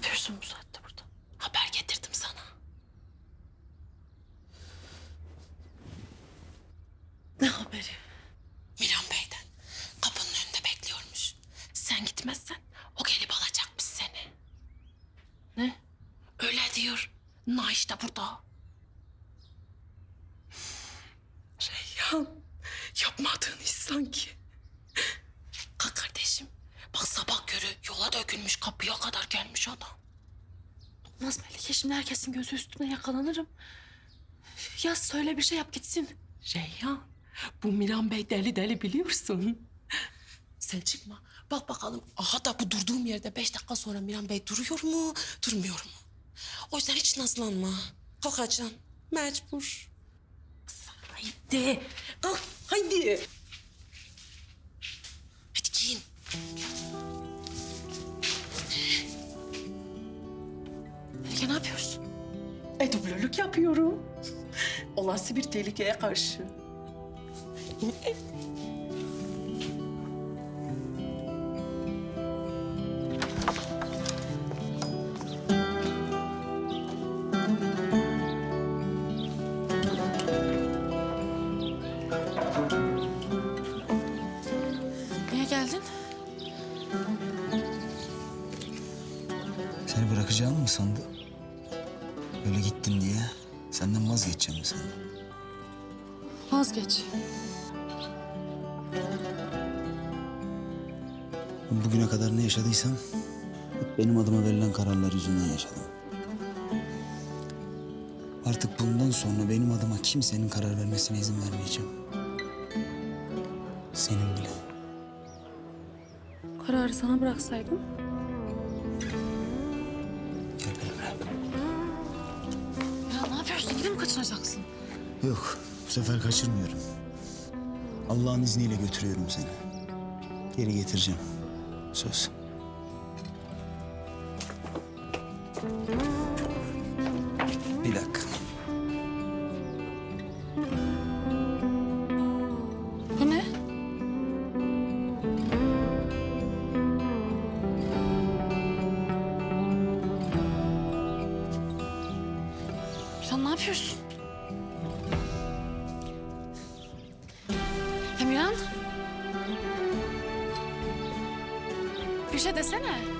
yapıyorsun bu saatte burada? Haber getirdim sana. Ne haberi? Miran Bey'den. Kapının önünde bekliyormuş. Sen gitmezsen o gelip alacakmış seni. Ne? Öyle diyor. Naiş de burada. Reyhan, yapmadığın iş sanki. Kalk kardeşim. Bak sabah körü yola dökülmüş kapıya kadar gelmiş adam. Olmaz Melike şimdi herkesin gözü üstüne yakalanırım. Ya söyle bir şey yap gitsin. Reyhan, bu Miran Bey deli deli biliyorsun. Sen çıkma. Bak bakalım aha da bu durduğum yerde beş dakika sonra Miran Bey duruyor mu, durmuyor mu? O yüzden hiç nazlanma. Kalkacaksın. Mecbur. Haydi. Kalk, haydi. Melike ne yapıyorsun? E dublörlük yapıyorum. Olası bir tehlikeye karşı. Niye geldin? Seni bırakacağımı mı sandın? Böyle gittin diye senden vazgeçeceğim mi sandın? Vazgeç. Bugüne kadar ne yaşadıysam hep benim adıma verilen kararlar yüzünden yaşadım. Artık bundan sonra benim adıma kimsenin karar vermesine izin vermeyeceğim. Senin bile. Kararı sana bıraksaydım. Yapıyorsun? Yine mi kaçıracaksın? Yok, bu sefer kaçırmıyorum. Allah'ın izniyle götürüyorum seni. Geri getireceğim. Söz. Bir Miran ne yapıyorsun? Ya Miran? Bir şey desene.